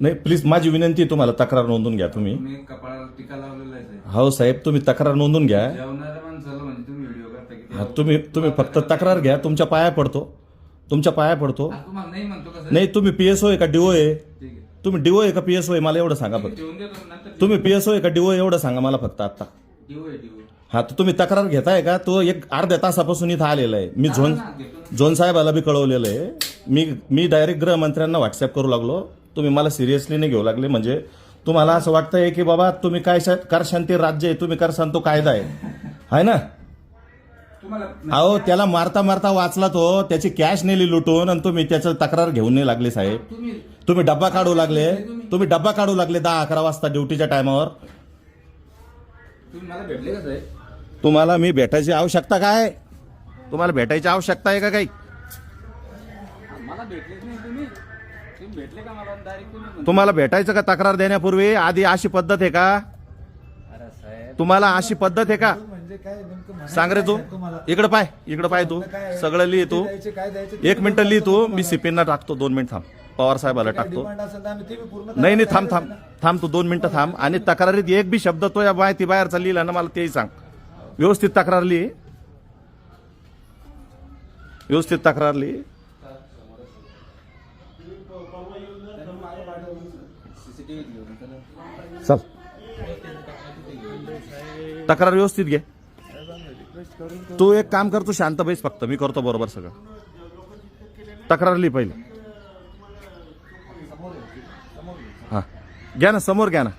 नाही प्लीज माझी विनंती आहे तुम्हाला तक्रार नोंदून घ्या तुम्ही. तुम्ही कपाळाला टीका लावलेला आहे साहेब. हो साहेब तुम्ही तक्रार नोंदून घ्या. जेवणाऱ्या माणसाला म्हणजे तुम्ही व्हिडिओ करता की हा, तुम्ही तुम्ही फक्त तक्रार घ्या तुमच्या पाया पडतो. तुमच्या पाया पडतो. हा, तुम्हाला नाही म्हणतो का साहेब? नाही तुम्ही पीएसओ आहे का डीओ आहे ठीक आहे. तुम्ही डीओ आहे का पीएसओ आहे? मला एवढं सांगा फक्त. ठेवून देतो नंतर तुम्ही पीएसओ आहे का डीओ एवढं सांगा मला फक्त आता आहे हा तर तुम्ही तक्रार घेताय का? तो एक अर्ध्या तासापासून इथं आलेला आहे. मी झोन घेतो. झोन साहेबाला बी कळवलेलं आहे. मी मी डायरेक्ट गृहमंत्र्यांना व्हॉट्सअप करू लागलो. तुम्ही मला सिरियसली नाही घेऊ लागले. म्हणजे तुम्हाला असं वाटतंय की बाबा तुम्ही काय शा- करशान ते राज्य आहे तुम्ही करशान तो कायदा आहे. आहे ना? अहो त्याला मारता मारता वाचला तो. त्याची कॅश नेली लुटून आणि तुम्ही त्याचं तक्रार घेऊन नाही लागले साहेब. तुम्ही डब्बा काढू लागले. तुम्ही डब्बा काढू लागले दहा अकरा वाजता ड्युटीच्या टायमावर. तुम्हाला मी भेटायची आवश्यकता काय? तुम्हाला भेटायची आवश्यकता आहे का काही? मला भेटले का मला? डायरेक्ट तुम्ही म्हणता. तुम्हाला भेटायचं का तक्रार देण्यापूर्वी? आधी अशी पद्धत आहे का? अरे साहेब. तुम्हाला अशी पद्धत आहे का? म्हणजे काय नेमकं म्हणायचं सांग रे तू. तुम्हाला? इकडं पाय इकडं पाय तू. सगळं लिहि तू. द्यायचे, काय द्यायचे एक मिनिट लिहि तू. मी सीपींना टाकतो. दोन मिनिट थांब. पवार साहेबाला काय टाकतो. डिमांड असेल तर आम्ही ते बी पूर्ण नाही नाही थांब थांब. थांब तू दोन मिनिटं थांब. आणि तक्रारीत एक बी शब्द तो या माहिती बाहेरचा लिहिला ना मला तेही सांग. व्यवस्थित तक्रार लिहि. व्यवस्थित तक्रार लिहि सीसीटीव्ही घेऊन चल. तक्रार व्यवस्थित घे. तू एक काम कर तू शांत बैस फक्त. मी करतो बरोबर सगळं. तक्रार लिही पहिले. हा. घ्या ना समोर घ्या ना.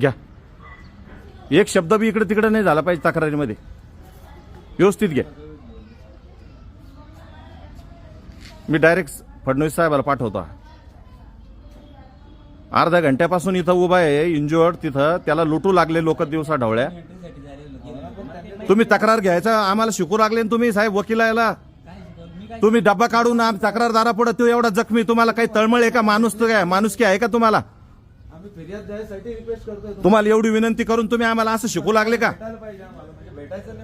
घ्या. एक शब्द बी इकडे तिकडे नाही झाला पाहिजे तक्रारीमध्ये. व्यवस्थित घ्या मी डायरेक्ट फडणवीस साहेबाला पाठवता. अर्ध्या घंट्यापासून इथं उभा आहे इंजुअर्ड तिथं. त्याला लुटू लागले लोक दिवसा ढवळ्या. तुम्ही तक्रार घ्यायचा आम्हाला शिकू लागले तुम्ही साहेब वकिलायला तुम्ही डब्बा काढून आम तक्रारदारा पुढे तो एवढा जखमी तुम्हाला काही तळमळ आहे का? माणूस काय? माणूस की आहे का तुम्हाला? तुम्हाला एवढी विनंती करून तुम्ही आम्हाला असं शिकू लागले का? भेटायचं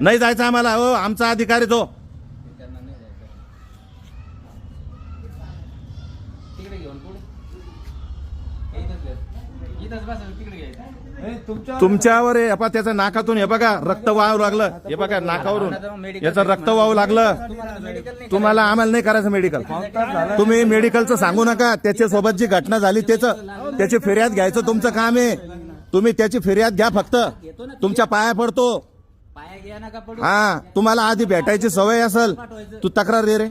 नाही जायचं आम्हाला. हो आमचा अधिकारी तो त्यांना नाही जायचं. तिकडे घेऊन पुढे. हे इथंच. इथंच तिकडे घ्यायचं. तुमच्यावर हे बघा त्याच्या नाकातून हे बघा रक्त वाहू लागलं. हे बघा नाकावरून. याचं रक्त वाहू लागलं. तुम्हाला मेडिकल नाही तुम्हाला आम्हाला नाही करायचं मेडिकल तुम्ही मेडिकलचं सांगू नका. त्याच्या सोबत जी घटना झाली त्याचं त्याची फिर्याद घ्यायचं तुमचं काम आहे. तुम्ही त्याची फिर्याद घ्या फक्त. तुमच्या पाया पडतो. पाया घ्या नका पडू. हा तुम्हाला आधी भेटायची सवय असेल तू तक्रार दे रे.